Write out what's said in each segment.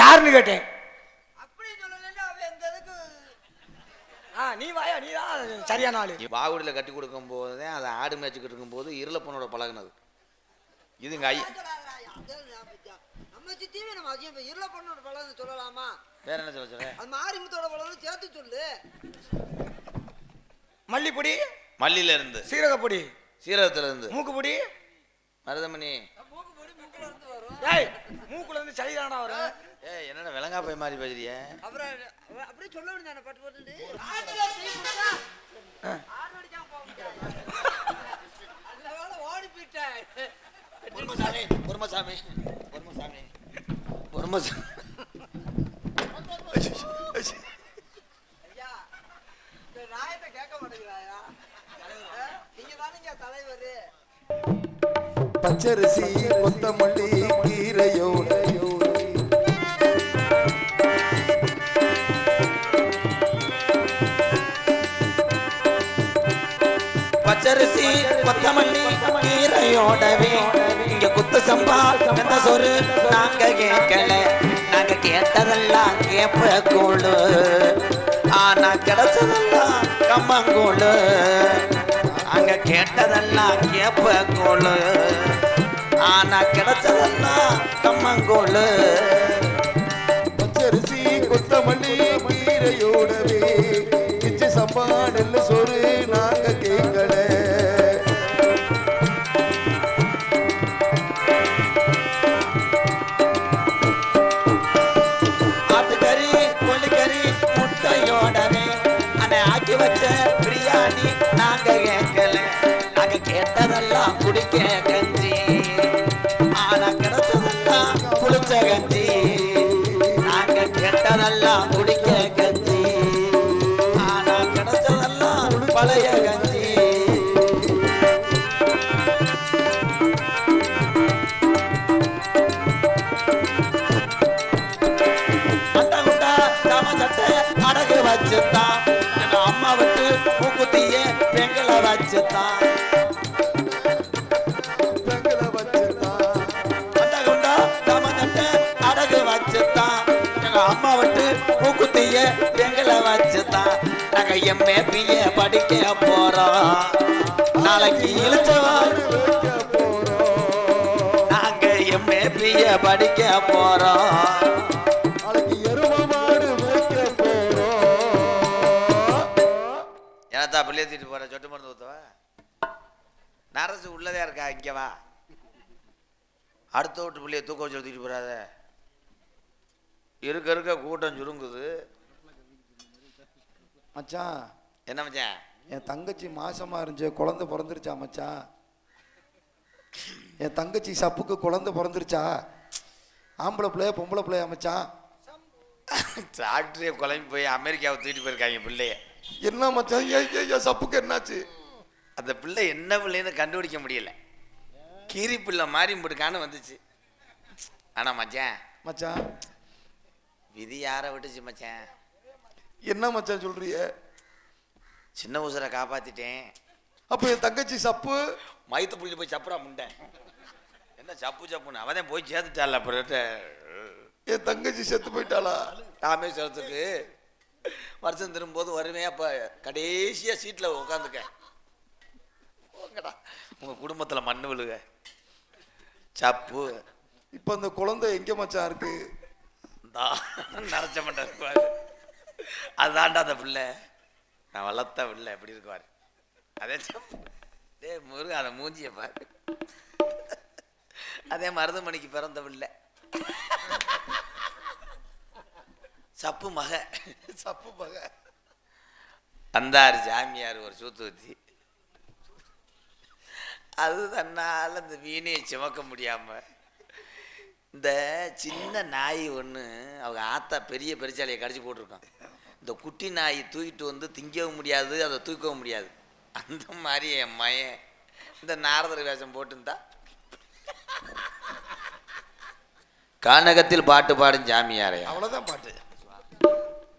யாருன்னு கேட்டேன். நீ வாயா நீ தான் சரியான ஆளு. வாகுடியில் கட்டி கொடுக்கும் போது தான் அதை ஆடு மேய்ச்சிக்கிட்டு இருக்கும்போது இருளப்பனோட பழகுனது. இது எங்கள் ஐ நம்ம சித்தியுமே நம்ம அதிகம் இருள பொண்ணோட சொல்லலாமா? வேற என்ன சொல்ல சொல்ல அது மாரிமுத்தோட பழம் சேர்த்து சொல்லு. மல்லிப்பொடி மல்லியில இருந்து. சீரகப்பொடி சீரகத்துல இருந்து. மூக்குப்பொடி. மருதமணி. மூக்கு பொடி மூக்குல இருந்து வரும். ஏய் மூக்குல இருந்து சளி தானா வரும்? ஏ என்னடா விலங்கா போய் மாதிரி பேசுறிய? அப்புறம் அப்படியே சொல்ல வேண்டியதானே பட்டு பட்டு ஓடி போயிட்டேன். பொறுமசாமி பொறுமசாமி பொறுமசாமி பொறுமசாமி ஐயா இந்த கேட்க மாட்டேங்கிறாயா? நீங்க தானே தலைவர். பச்சரிசி கொத்தமல்லி குத்து சம்பா நாங்க கேட்கல. நாங்க கேட்டதெல்லாம் கேப்ப கூழு ஆனா கிடைச்சதெல்லாம் கம்மங்கூழு. அங்க கேட்டதெல்லாம் கேப்ப கூழு ஆனா கிடைச்சதெல்லாம் கம்மங்கூழு. பச்சரிசி கொத்தமல்லி கீரையோடவே குடிக்க கஞ்சி. ஆனா கிடைச்சதெல்லாம் குளிச்ச கஞ்சி. நாங்க கெட்டதெல்லாம் குடிக்க கஞ்சி. ஆனா கிடைச்சதெல்லாம் பழைய கஞ்சி. அடகு வச்சுத்தான். அம்மா விட்டு மூக்குத்திய பெண்களை வச்சுத்தான். மூக்குத்திய பெண்களை வச்சுத்தான் நாங்க எம்ஏ பிஏ படிக்க போறோம். நாளைக்கு இழுச்சவன் வைக்க போறோம் நாங்க எம்ஏ பிஏ படிக்க போறோம். நாளைக்கு எரும மாடு வைக்க போறோம் ஏனத்தா பிள்ளைய தூக்கிட்டு போற? சொட்டு மருந்து ஊத்தவா? நரசு உள்ளதே இருக்கா? இங்க வா. அடுத்த வீட்டு பிள்ளைய தூக்க வச்சு தூக்கிட்டு போறாத. இருக்க இருக்க கூட்டம் சுருங்குது. மச்சான். என்ன மச்சான்? என் தங்கச்சி மாசமா இருந்துச்சு குழந்தை பிறந்துருச்சா மச்சான்? என் தங்கச்சி சப்புக்கு குழந்தை பிறந்துருச்சா? ஆம்பளை பிள்ளைய பொம்பளை பிள்ளையா மச்சான்? டாக்டரே குழம்பி போய் அமெரிக்காவை தூக்கிட்டு போயிருக்காங்க பிள்ளைய. என்ன மச்சான்? ஏன் சப்புக்கு என்னாச்சு? அந்த பிள்ளை என்ன பிள்ளைன்னு கண்டுபிடிக்க முடியல. கீரி பிள்ளை மாறி முடுக்கான்னு வந்துச்சு. ஆனா மச்சான் மச்சான். விதி யாரை விட்டுச்சு மச்சான்? என்ன மச்சான் சொல்றிய? சின்ன உசுரை காப்பாத்திட்டேன். அப்ப என் தங்கச்சி சப்பு? மயத்து புள்ளி போய் சப்புறா முண்டை என்ன சப்பு சப்புன்னு? அவன் போய் சேர்த்துட்டால அப்புறம் என் தங்கச்சி செத்து போயிட்டாளா? ராமேஸ்வரத்துக்கு வருஷம் திரும்பும்போது வருவேன் அப்போ கடைசியாக சீட்டில் உட்காந்துக்க போங்கடா. உங்கள் குடும்பத்தில் மண்ணு விழுக. சப்பு. இப்ப அந்த குழந்தை எங்க மச்சான் இருக்கு? நரைச்ச இருப்பாரு அதுதான்டா அந்த பிள்ளை. நான் வளர்த்த பிள்ளை எப்படி இருக்குவார் அதே டே முருக அந்த மூஞ்சியை பாரு. அதே மருதமணிக்கு பிறந்த பிள்ளை. சப்பு மக. சப்பு மக. வந்தார் சாமியார் ஒரு சூத்து ஊத்தி அது தன்னால் இந்த வீணையை சுமக்க முடியாம இந்த சின்ன நாய் ஒன்று அவங்க ஆத்தா பெரிய பெருச்சாலையை கடிச்சு போட்டிருக்கான். இந்த குட்டி நாய் தூக்கிட்டு வந்து திங்கவும் முடியாது அதை தூக்கவும் முடியாது. அந்த மாதிரி என் மயன் இந்த நாரதர் வேஷம் போட்டுருந்தா. கானகத்தில் பாட்டு பாடும் சாமியாரே. அவ்வளவுதான் பாட்டு.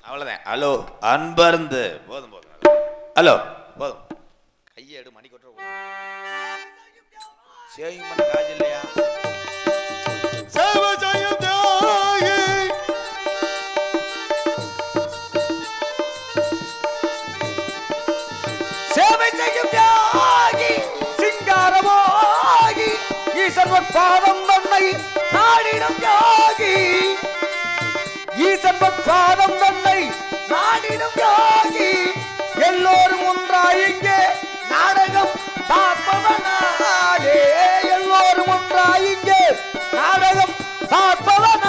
அவ்வளோதான் ஹலோ அன்பர்ந்து. போதும் போதும். ஹலோ போதும். கையை எடு மணி கொட்டுற சேவிங் பண்ண காசு இல்லையா? சேவை செய்யும் தியாகி சிங்காரமாகி ஈசன் பாதம் தன்னை நாடிடம் தியாகி. ஈசன் பாதம் தன்னை நாடிடம் தியாகி. எல்லோரும் ஒன்றாய் இங்கே நாடகம் பார்ப்பவனாலே எல்லோரும் ஒன்றாய் இங்கே நாடகம் பார்ப்பவனா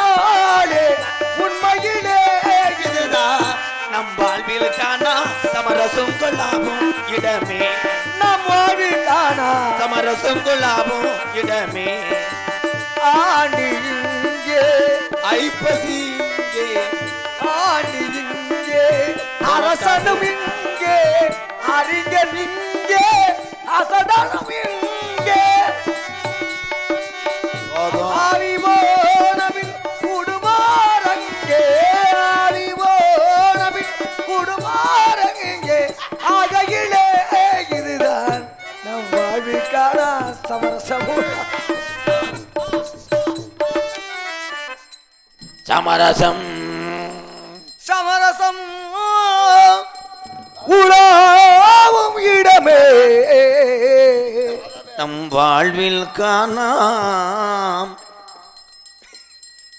நம் வாழ்வில் காணா சமரசும் கொள்ளாமும் இடமே. நம் வாழ்வில் காணா சமரசும் கொள்ளாமும் இடமே. ஆண்டு இங்கே. ஐப்பசி இங்கே. ஆண்டு இங்கே. அரசனும் இங்கே. அறிஞர் இங்கே. அசடனும் இங்கே. சமரசம். சமரசம். உலாவும் இடமே. நம் வாழ்வில் காணாம்.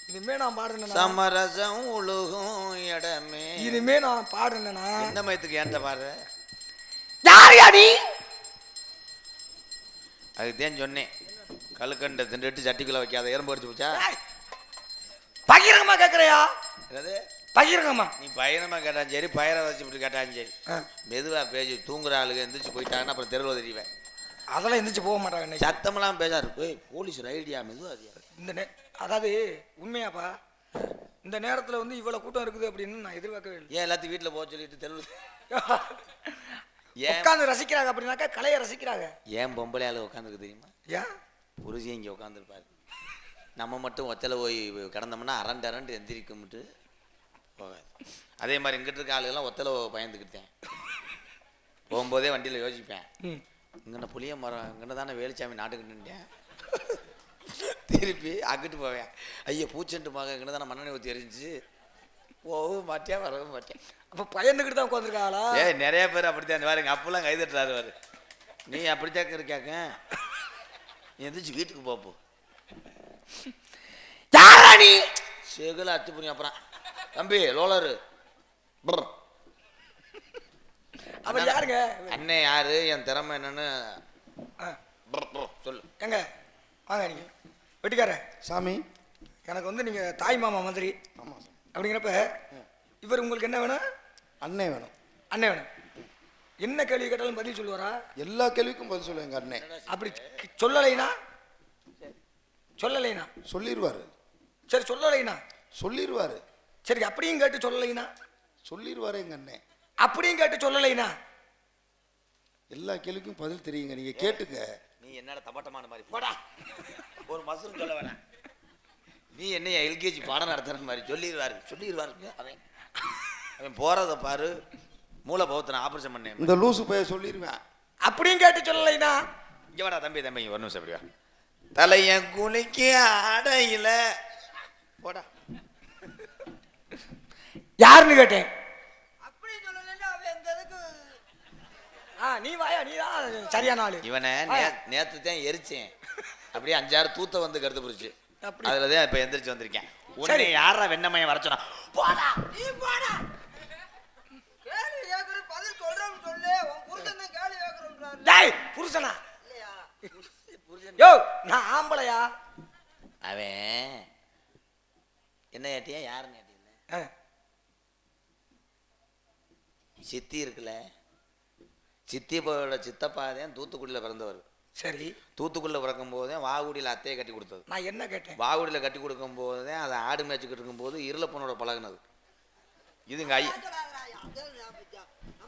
இனிமே நான் பாடுறேன் சமரசம் உழுகும் இடமே. இனிமே நான் பாடுறேன்னா எந்த மயத்துக்கு ஏன்ட்ட பாரு யார் யாடி அதுதான் சொன்னேன். கழுக்கண்டை திண்டுட்டு சட்டிக்குள்ள வைக்காத எறும்பு அடிச்சு போச்சா? பகிரங்கமா கேக்குறியா? என்னது? நீ பயணமா கேட்டாலும் சரி பயிரை வச்சு இப்படி கேட்டாலும் சரி. ஆ, மெதுவா பேசி தூங்குற ஆளுங்க எந்திரிச்சு போயிட்டாங்கன்னா அப்புறம் தெருவில் தெரிவேன் அதெல்லாம் எந்திரிச்சு போக மாட்டாங்க. சத்தமெல்லாம் பேசாரு ஏய் போலீஸ் ரைடியா மெதுவா அதியா இந்த நே அதாவது உண்மையாப்பா இந்த நேரத்துல வந்து இவ்வளவு கூட்டம் இருக்குது அப்படின்னு நான் எதிர்பார்க்கவே இல்லை. ஏன் எல்லாத்தையும் வீட்டில் போக சொல்லிட்டு தெருவில்? ஏன் உட்காந்து ரசிக்கிறாங்க அப்படின்னாக்கா கலையை ரசிக்கிறாங்க. ஏன் பொம்பளை ஆளு உட்காந்துருக்கு தெரியுமா? ஏன்? புருஷன் இங்கே உட்காந்துருப்பாரு நம்ம மட்டும் ஒத்தலை போய் கிடந்தோம்னா அரண்டு அரண்டு எந்திரிக்கும்ட்டு போகாது. அதே மாதிரி இங்கிட்டு இருக்க ஆளுகெல்லாம் ஒத்தலை பயந்துக்கிட்டேன் போகும்போதே வண்டியில் யோசிப்பேன். இங்கே புளிய மரம் இங்கே தானே வேலுச்சாமி நாட்டுக்கிட்டு நின்றேன் திருப்பி அங்கிட்டு போவேன். ஐயா பூச்செண்டு மக இங்கே தானே மண்ணெண்ணெய் ஊற்றி எரிஞ்சு போகவும் மாட்டேன் வரவும் மாட்டேன். அப்ப பயந்துக்கிட்டு தான் உட்காந்துருக்காளா ஏய் நிறைய பேர் அப்படித்தான். பாருங்க அப்பெல்லாம் கை தட்டுறாரு பாரு. நீ அப்படித்தான் இருக்காக்க நீ எந்திரிச்சு வீட்டுக்கு போ, போ. யாரா நீ செகுல அத்து புரியும் அப்புறம். தம்பி லோலரு ப்ர். அவர் யாருங்க? அண்ணே யாரு? என் திறமை என்னன்னு சொல்லு. எங்க? வாங்க நீங்க. வெட்டிக்கார சாமி. எனக்கு வந்து நீங்க தாய் மாமா மாதிரி. அப்படிங்கிறப்ப இவர் உங்களுக்கு என்ன வேணும்? அண்ணே வேணும். அண்ணன் வேணும். என்ன கேள்வி கேட்டாலும் பதில் சொல்லுவாரா? எல்லா கேள்விக்கும் பதில் சொல்லுவேன் எங்கள் அண்ணே. அப்படி சொல்லலைனா? சொல்லலைனா? சொல்லிடுவாரு சரி சொல்லலைனா? சொல்லிடுவாரு சரி அப்படியும் கேட்டு சொல்லலைனா? சொல்லிடுவாரு எங்கள் அண்ணே. அப்படியும் கேட்டு சொல்லலைனா? எல்லா கேள்விக்கும் பதில் தெரியுங்க. நீங்கள் கேட்டுங்க நீ என்னடா தப்பட்டமான மாதிரி போடா. ஒரு மசூரும் சொல்ல வேணாம். நீ என்னைய எல்கேஜி பாடம் நடத்துற மாதிரி சொல்லிடுவாரு சொல்லிடுவாருங்க அவன். அவன் போறத பாரு. மூளை பௌத்தனை ஆபரேஷன் பண்ணேன். இந்த லூசு பைய சொல்லிடுவேன் அப்படியும் கேட்டு சொல்லலைனா இங்க வாடா தம்பி தம்பி இங்க ஒரு நிமிஷம் அப்படியா தலைய குளிக்க அடையில போடா. யாருன்னு கேட்டேன்? ஆ நீ வாயா நீ தான் சரியான ஆளு. இவனை நே- நேத்து தான் எரிச்சேன். அப்படியே அஞ்சாறு தூத்த வந்து கருத்து புரிச்சு. அதுல தான் இப்ப எந்திரிச்சு வந்திருக்கேன். சரி. யாரா வெண்ணமைய வர சொன்னா போடா நீ போடா கேள்வி கேட்கற பதில் சொல்றோம்னு சொல்லு உன் புருஷன் தான் கேள்வி கேட்கறோன்றாரு டேய் புருஷனா? இல்லையா? யோ நான் ஆம்பளையா? அவன் என்ன ஏட்டியா யாருன்னு ஏட்டியா சித்தி இருக்குல்ல சித்தி போயோட சித்தப்பா தான் தூத்துக்குடியில் பிறந்தவர். சரி. தூத்துக்குடியில் பிறக்கும் போதே வாகுடியில் அத்தையை கட்டி கொடுத்தது. நான் என்ன கேட்டேன்? வாகுடியில் கட்டி கொடுக்கும் போது தான் அதை ஆடு மேய்ச்சிக்கிட்டு இருக்கும்போது இருளப்பனோட பழகுனது. இதுங்க ஐ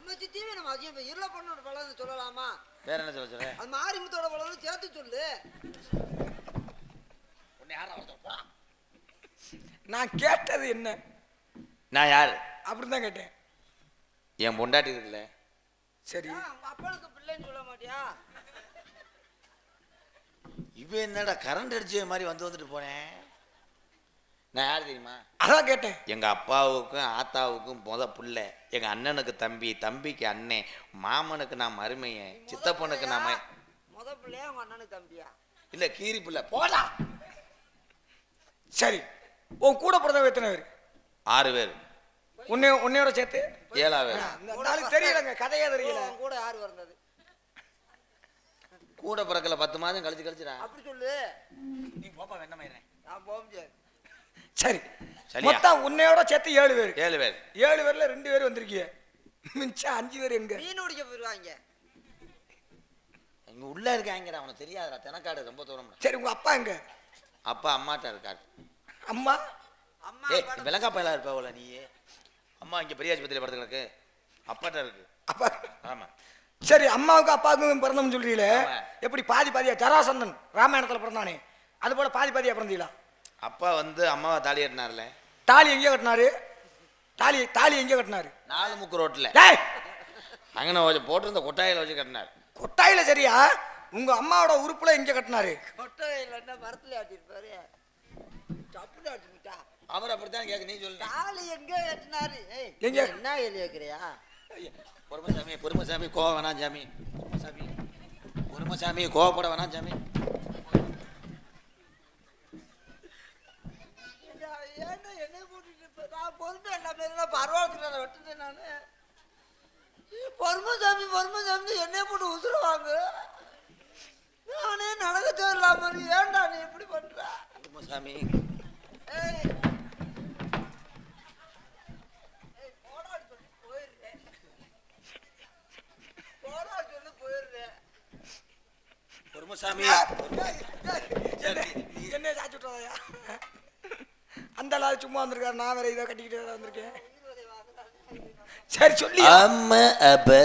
நம்ம நம்ம அதிகம் இருள பொண்ணோட பழம் சொல்லலாமா? வேற என்ன சொல்ல சொல்ல அது மாரிமுத்தோட பழம் சேர்த்து சொல்லு. உன்னை யாரா ஒருத்தன்? போடா. நான் கேட்டது என்ன? நான் யார்? அப்படின்னு தான் கேட்டேன். என் பொண்டாட்டி இருக்குல்ல. சரி. உங்க அப்பனுக்கு பிள்ளைன்னு சொல்ல மாட்டியா? இவன் என்னடா கரண்ட் அடிச்ச மாதிரி வந்து வந்துட்டு போனேன்? நான் யார் தெரியுமா? அதான் கேட்டேன். எங்க அப்பாவுக்கும் ஆத்தாவுக்கும் முத புள்ள. எங்க அண்ணனுக்கு தம்பி தம்பிக்கு அண்ணன் மாமனுக்கு நான் மருமையன் சித்தப்பனுக்கு நான் ம- முத பிள்ளையா? உங்க அண்ணனுக்கு தம்பியா? இல்ல கீரி புள்ள. போடா. சரி. உன் கூட பிறந்தவங்க எத்தனை பேர்? ஆறு பேர். உன்னை உன்னையோட சேர்த்து? ஏழா பேர். இந்த நாளுக்கு தெரியலங்க. கதையே தெரியல. உன் கூட யார் வந்தது கூட பிறக்கல பத்து மாதம் கழிச்சு கழிச்சுடா. அப்படி சொல்லு. நீ போப்பா வெண்ணமயிறேன் நான் போக முடியாது சரி? மொத்தம் உன்னையோட சேர்த்து ஏழு பேர். ஏழு பேர். ஏழு பேர்ல ரெண்டு பேர் வந்திருக்கீங்க மிச்சம் அஞ்சு பேர் எங்க? மீன் பிடிக்க போயிருவாங்க. இங்க உள்ள இருக்காங்கடா அவனுக்கு தெரியாதுடா. தெனக்காடு ரொம்ப தூரம் சரி உங்க அப்பா எங்க? அப்பா அம்மாட்ட இருக்காரு. அம்மா? அம்மா விலங்கா பயலா இருப்பாவுல நீ? அம்மா இங்க பெரிய ஆஸ்பத்திரியில் படுத்து கிடக்கு. அப்பாட்ட இருக்கு. அப்பா. ஆமா. சரி அம்மாவுக்கும் அப்பாவுக்கும் பிறந்தோம்னு சொல்றீங்களே. எப்படி பாதி பாதியா? ஜராசந்தன் ராமாயணத்துல பிறந்தானே. அது போல பாதி பாதியா பிறந்தீங்களா? அப்பா வந்து அம்மாவை தாலி கட்டினார்ல. தாலி எங்க கட்டினாரு? தாலி தாலி எங்க கட்டினாரு? நாலு முக்கு ரோட்ல. டேய்! அங்கன வச்சு போட்டிருந்த கொட்டாயில வச்சு கட்டினார். கொட்டாயில சரியா? உங்க அம்மாவோட உறுப்புல எங்க கட்டினாரு? கொட்டை இல்லைன்னா மரத்துல ஆட்டிருப்பாரு? டப்புல ஆட்டிட்டா அவர் அப்படித்தான் கேட்க நீ சொல்லு. தாலி எங்க கட்டினாரு? ஏய், எங்க? என்ன கேள்வி கேட்கிறியா பொறுமசாமி பொறுமசாமி கோவ வேணாம் சாமி பொறுமசாமி. பொறுமசாமி கோவப்பட வேணாம் சாமி ஏன்னா என்னை கூட்டிட்டு இப்ப நான் பொறுமை எல்லாமே நான். பரவாயில்ல விட்டுட்டேன் நானு பொறுமைசாமி பொறுமைசாமி என்னை போட்டு உசுருவாங்க நானே நடக்க தேவையில்லாம. ஏன்டா நீ இப்படி பண்ற? போயிடுறேன். பொறுமசாமி என்ன சாச்சு விட்டாதயா அந்த ஆளு சும்மா வந்திருக்காரு. நான் வேற இதை கட்டிக்கிட்டு வந்திருக்கேன். சரி சொல்லி அம்மா அப்ப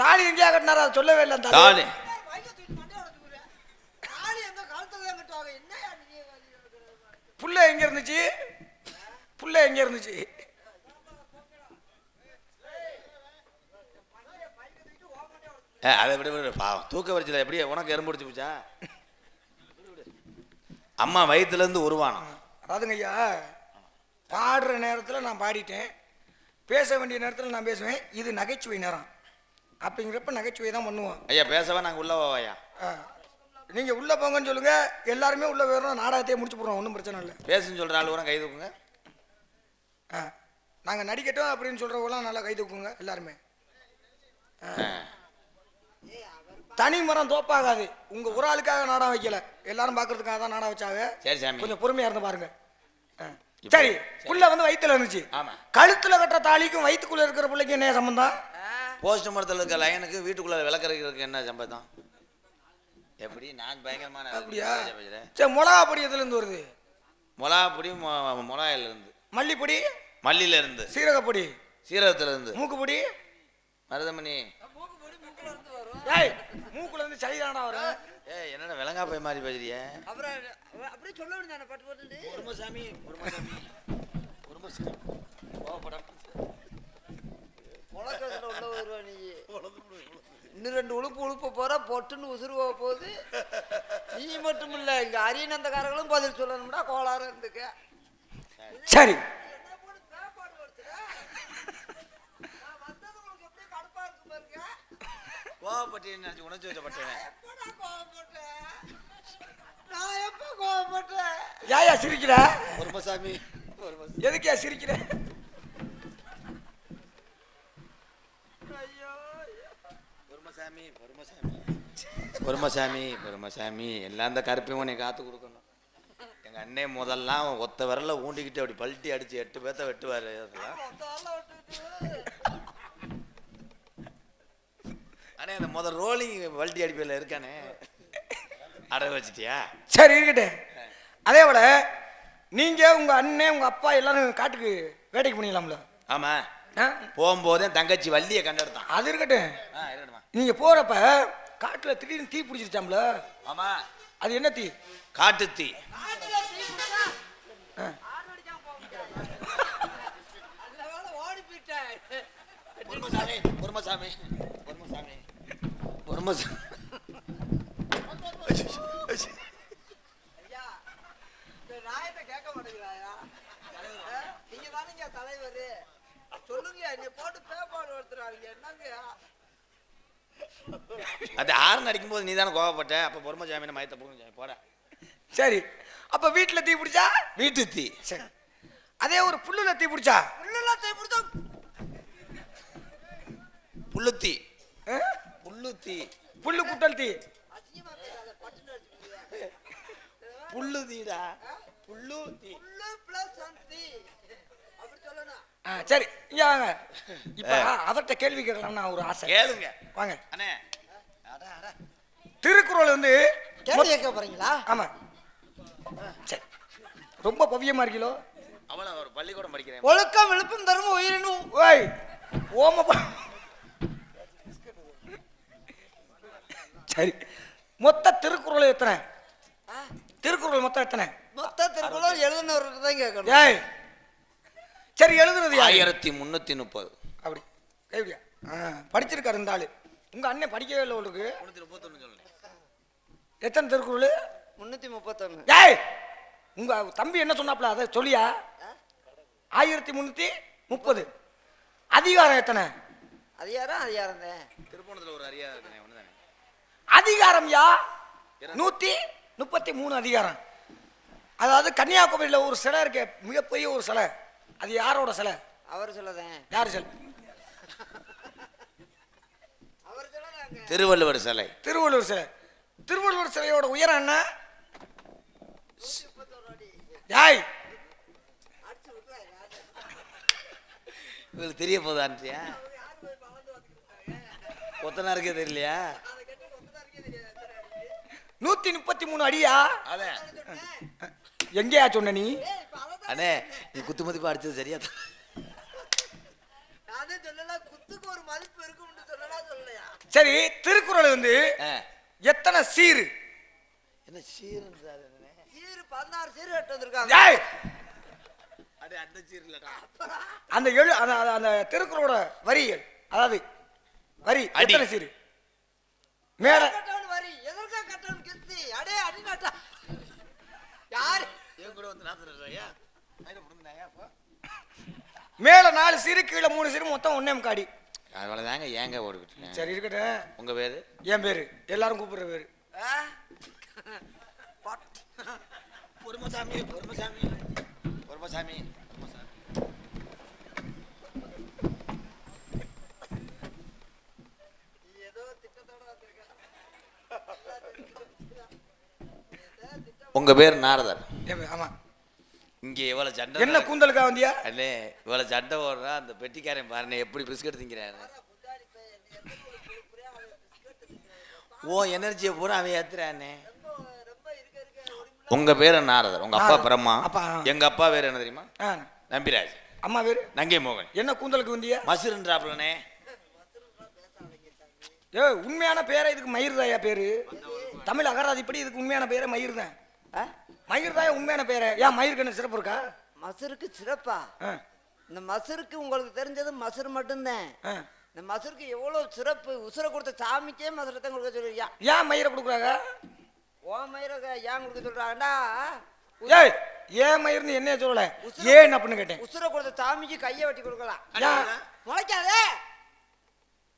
தாலி எங்கேயா கட்டினாரு? அதை சொல்லவே இல்லை அந்த. தாலி? புள்ள எங்க இருந்துச்சு? புள்ள எங்க இருந்துச்சு? அதை விட விட பாவம். தூக்க வரிச்சல எப்படி உனக்கு எறும்பு பிடிச்சி போச்சா? அம்மா வயித்துல இருந்து உருவானம். அதாவதுங்க ஐயா பாடுற நேரத்தில் நான் பாடிட்டேன். பேச வேண்டிய நேரத்தில் நான் பேசுவேன். இது நகைச்சுவை நேரம். அப்படிங்கிறப்ப நகைச்சுவை தான் பண்ணுவோம். ஐயா பேசவா நாங்க உள்ள போவாயா நீங்கள் உள்ளே போங்கன்னு சொல்லுங்க. எல்லாருமே உள்ளே போயிடும் நாடகத்தையே முடிச்சு போடுறோம். ஒன்றும் பிரச்சனை இல்லை. பேசுன்னு சொல்ற ஆளு கூட கை தூக்குங்க. நாங்கள் நடிக்கட்டும் அப்படின்னு சொல்கிறவங்களாம் நல்லா கை தூக்குங்க எல்லாருமே. ஆ. தனி மரம் தோப்பாகாது. உங்க ஒரு ஆளுக்காக நாடகம் வைக்கல. எல்லாரும் பார்க்கறதுக்காக தான் நாடகம் வச்சாங்க. சரி சாமி. கொஞ்சம் பொறுமையா இருந்து பாருங்க. சரி புள்ள வந்து வயித்துல இருந்துச்சு. ஆமா. கழுத்துல கட்டுற தாலிக்கும் வயித்துக்குள்ள இருக்கிற பிள்ளைக்கு என்ன சம்பந்தம்? போஸ்ட் மரத்தில் இருக்க லைனுக்கு வீட்டுக்குள்ள விளக்கறதுக்கு என்ன சம்பந்தம்? எப்படி? நான் பயங்கரமான ஆளு. அப்படியா. சரி மிளகா பொடி எதுல இருந்து வருது? மிளகா பொடி மிளகாயில இருந்து. மல்லிப்பொடி? மல்லியில இருந்து. சீரகப்பொடி? சீரகத்துல இருந்து. மூக்குப்பொடி? மருதமணி மூக்கு பொடி மூக்குல இருந்து வரும். ஏய் மூக்குல இருந்து சளி தானா வரும் ஏய் என்னடா விலங்கா போய் மாதிரி பேசுறிய? அப்புறம் அப்படியே சொல்ல வேண்டியதானே பட்டு பட்டு குடும்பசாமி குடும்பசாமி குடும்பசாமி. கோவப்படாம உலகத்துல உள்ள வருவா நீ. இன்னும் ரெண்டு உழுப்பு உழுப்ப போற பொட்டுன்னு உசுருவ போகுது. நீ மட்டும் இல்ல இங்க அரியநந்தக்காரங்களும் பதில் சொல்லணும்டா கோளாறு இருந்துக்க. சரி என்ன போட்டு பேப்பாடு படுத்துற? நான் வந்தது உங்களுக்கு எப்படியே கடுப்பா இருக்கு பாருங்க. கோவப்பட்டு நினைச்சு உணர்ச்சி வச்சப்பட்டேன்? நான் எப்ப கோவப்பட்டேன்? ஏயா சிரிக்கிற? குடும்பசாமி எதுக்கியா சிரிக்கிற. பொறுமசாமி பொறுமசாமி. பொறுமசாமி பொறுமசாமி. எல்லாம் இந்த கருப்பையும் உன்னை காத்து கொடுக்கணும். எங்க அண்ணே முதல்லாம் ஒத்த விரல்ல ஊண்டிக்கிட்டு அப்படி பல்ட்டி அடிச்சு எட்டு பேத்த வெட்டுவாரு. அதெல்லாம் அந்த ஆளை விட்டுட்டு அண்ணே அந்த முதல் ரோலிங் பல்ட்டி அடிப்பையில் இருக்கானே. அடை வச்சிட்டியா? சரி இருக்கட்டும். அதே போல நீங்க உங்க அண்ணன் உங்க அப்பா எல்லாரும் காட்டுக்கு வேட்டைக்கு பண்ணிக்கலாம்ல ஆமா. ஆ? போகும்போதே தங்கச்சி வள்ளியை கண்டெடுத்தான். அது இருக்கட்டும். ஆ இருக்கட்டுமா நீங்க போறப்ப காட்டுல திடீர்னு தீ பிடிச்சிருச்சாம்ல? ஆமா. அது என்ன தீ? ஆட்டுல தீ. பிடிச்சா, ஆ. ஆடு அடிக்காம போக முடியாது. நல்ல வேளை ஓடி போயிட்டேன். பொறுமசாமி பொறுமசாமி பொறுமசாமி பொறுமசாமி ஐயா, இந்த நாயத்தை கேட்க மாட்டேங்கிறாயா? ஆ? நீங்க தானேங்க தலைவரு. சொல்லுங்க என்னை போட்டு பேப்பாடு ஒருத்தராங்க என்னங்க அது ஆறு அடிக்கும்போது நீ தானே கோவப்பட்ட? அப்போ பொறுமை சாமியான மயத்தை பொறுமை போட. சரி அப்ப வீட்டுல தீ பிடிச்சா? வீட்டு தீ. சரி. அதே ஒரு புல்லுல தீ பிடிச்சா? உள்ளெல்லாம் தீ பிடிச்சா புல்லுத்தி? புல்லுத்தி. புல்லு குட்டல் தீ. புல்லு தீடா புல்லு தீ சரி இங்க வாங்க. இப்ப அவர்கிட்ட கேள்வி கேட்கலாம்னு ஒரு ஆசை. கேளுங்க. வாங்க. அண்ணே திருக்குறள் வந்து கேள்வி கேட்க போறீங்களா? ஆமா. சரி. ரொம்ப பவ்யமா இருக்கீங்களோ அவளை ஒரு பள்ளிக்கூடம் படிக்கிறேன். ஒழுக்கம் விழுப்பும் தரும் உயிரினும். ஓய் ஓம சரி. மொத்த திருக்குறள் எத்தனை? திருக்குறள் மொத்தம் எத்தனை? மொத்த திருக்குறள் எழுதுனவர்கிட்ட தான் கேட்கணும். ஏய். சரி எழுதுறது யாரு? ஆயிரத்தி முன்னூத்தி முப்பது. அப்படி. கைவிடியா ஆ படிச்சிருக்காரு இந்த ஆளு. உங்க அண்ணன் படிக்கவே இல்லை உங்களுக்கு. எத்தனை திருக்குறள்? முன்னூத்தி முப்பத்தொன்னு. ஏய் உங்க தம்பி என்ன சொன்னாப்ல அதை சொல்லியா? ஆயிரத்தி முன்னூத்தி முப்பது. அதிகாரம் எத்தனை? அதிகாரம் அதிகாரம் தான். திருப்பணத்துல ஒரு ஒண்ணுதானே அதிகாரம் யா? நூத்தி முப்பத்தி மூணு அதிகாரம். அதாவது கன்னியாகுமரியில் ஒரு சிலை இருக்கு மிகப்பெரிய ஒரு சிலை. அது யாரோட சிலை? அவர் சொல்லதேன் யார் சிலை? திருவள்ளுவர் சிலை. திருவள்ளுவர் சிலை. திருவள்ளுவர் சிலையோட உயரம் என்ன? யாய். உங்களுக்கு தெரிய போதான்ட்டியா கொத்தனாருக்கே தெரியலையா? நூத்தி முப்பத்தி மூணு அடியா எங்கேயா சொன்ன நீ? அண்ணே நீ குத்து மதிப்பா அடிச்சது சரியா? நானே சொல்லல குத்துக்கு ஒரு மதிப்பு இருக்கும்னு சொல்லலாம் சொல்லலையா? சரி திருக்குறள் வந்து. எத்தனை சீரு? என்ன சீர் சீரு பதினாறு சீரு எட்டு வந்திருக்காங்க. அந்த சீர் இல்லடா. அந்த எழு அந்த அந்த- திருக்குறளோட வரிகள் அதாவது வரி. எத்தனை சீரு? மேல யாரு? என் கூட வந்து நாத்துறாயா மேல நாலு சீரு கீழே மூணு சீரு மொத்தம் ஒன்னே முக்காடி. அவ்வளோதாங்க ஏங்க ஓடிக்கிட்டு சரி இருக்கட்டும். உங்க பேரு? என் பேரு. எல்லாரும் கூப்பிடுற பேரு. பொறுமசாமி பொறுமசாமி. பொறுமசாமி. உங்க பேர் நாரதர் என் பேரு, ஆமா. இங்க எவ்வளவு சண்டை என்ன கூந்தலுக்கா வந்தியா? அண்ணே இவ்வளவு சண்டை ஓடுறா அந்த பெட்டிக்காரன் பாருண்ணே எப்படி பிஸ்கட் திங்கிறாரு. ஓ எனர்ஜியை பூரா அவன் ஏத்துறானே ரொம்ப இருக்க இருக்க ஒரு உங்க பேர் நாரதர் உங்க அப்பா. பிரம்மா. அப்பா. எங்க அப்பா பேர் என்ன தெரியுமா? ஆ, நம்பிராஜ். அம்மா பேரு? நங்கை மோகன் என்ன கூந்தலுக்கு வந்தியா? மசுருன்றாப்லனே ஏ உண்மையான பேரை இதுக்கு மயிர் தாயா பேரு? தமிழ் அகராதிப்படி இதுக்கு உண்மையான பேரே மயிர் தான்? மயிர் தாயா உண்மையான பேரை. ஏன் மயிருக்கு சிறப்பு இருக்கா? மசருக்கு சிறப்பா. இந்த மசருக்கு உங்களுக்கு தெரிஞ்சது மசரு மட்டும்தான். இந்த மசருக்கு எவ்வளவு சிறப்பு? உசுர கொடுத்த சாமிக்கே மசரை தான் கொடுக்க சொல்றியா ஏன் மயிரை கொடுக்குறாங்க? ஓ மயிர ஏன் கொடுக்க சொல்றாங்கடா? ஏய் ஏன் மயிர்னு என்ன சொல்லல? ஏன் அப்படின்னு கேட்டேன். உசுர கொடுத்த சாமிக்கு கையை வெட்டி கொடுக்கலாம். முளைக்காதே.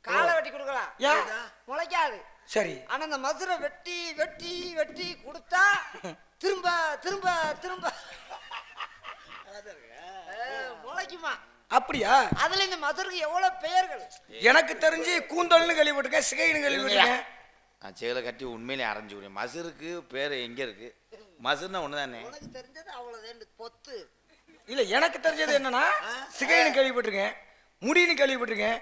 காலை வெட்டி கொடுக்கலாம்? முளைக்காது. சரி. ஆனா இந்த மதுரை வெட்டி வெட்டி வெட்டி கொடுத்தா திரும்ப திரும்ப திரும்ப. முளைக்குமா? அப்படியா? அதுல இந்த மதுரைக்கு எவ்வளவு பெயர்கள்? எனக்கு தெரிஞ்சு கூந்தல்னு கேள்விப்பட்டிருக்கேன் சிகைன்னு கேள்விப்பட்டிருக்கேன் நான் சேலை கட்டி உண்மையிலே அரைஞ்சு விடுவேன். மசுருக்கு பேர் எங்க இருக்கு? மசுர்னா ஒண்ணுதானே? உனக்கு தெரிஞ்சது அவ்வளவு பொத்து இல்ல எனக்கு தெரிஞ்சது என்னன்னா சிகைன்னு கேள்விப்பட்டிருக்கேன் முடின்னு கேள்விப்பட்டிருக்கேன்.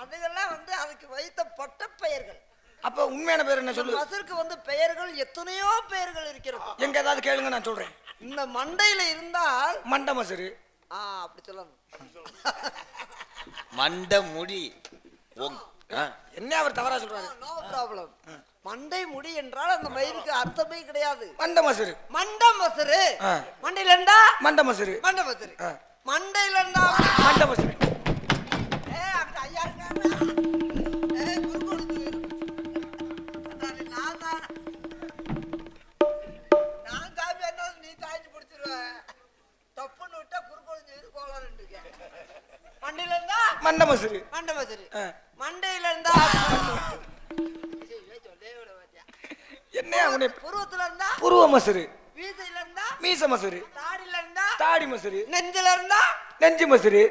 அதுகெல்லாம் வந்து அதுக்கு வைத்த பட்ட பெயர்கள். அப்ப உண்மையான பேர் என்ன சொல்லு? மதுருக்கு வந்து பெயர்கள் எத்தனையோ பெயர்கள் இருக்கிறது. எங்க ஏதாவது கேளுங்க நான் சொல்றேன். இந்த மண்டையில இருந்தால் மண்ட மசரு. ஆ அப்படி சொல்லணும். மண்டை முடி. என்ன அவர் தவறா சொல்றாரு? நோ ப்ராப்ளம் மண்டை முடி என்றால் அந்த மயிருக்கு அர்த்தமே கிடையாது. மண்ட மசரு. மண்டை மசரு. ஆ. மண்டையில இருந்தா மண்ட மசரு. மண்டை மசரு. மண்டையில இருந்தா மண்ட இருந்தா மண்டை மசுரு மண்டை மசரு ஆ. மண்டையில இருந்தா உன்னை புருவத்துல இருந்தா புருவ மசுரு வீசையில இருந்தா மீச இருந்தா தாடி மசுரு நெஞ்சில இருந்தா நெஞ்சு மசுரு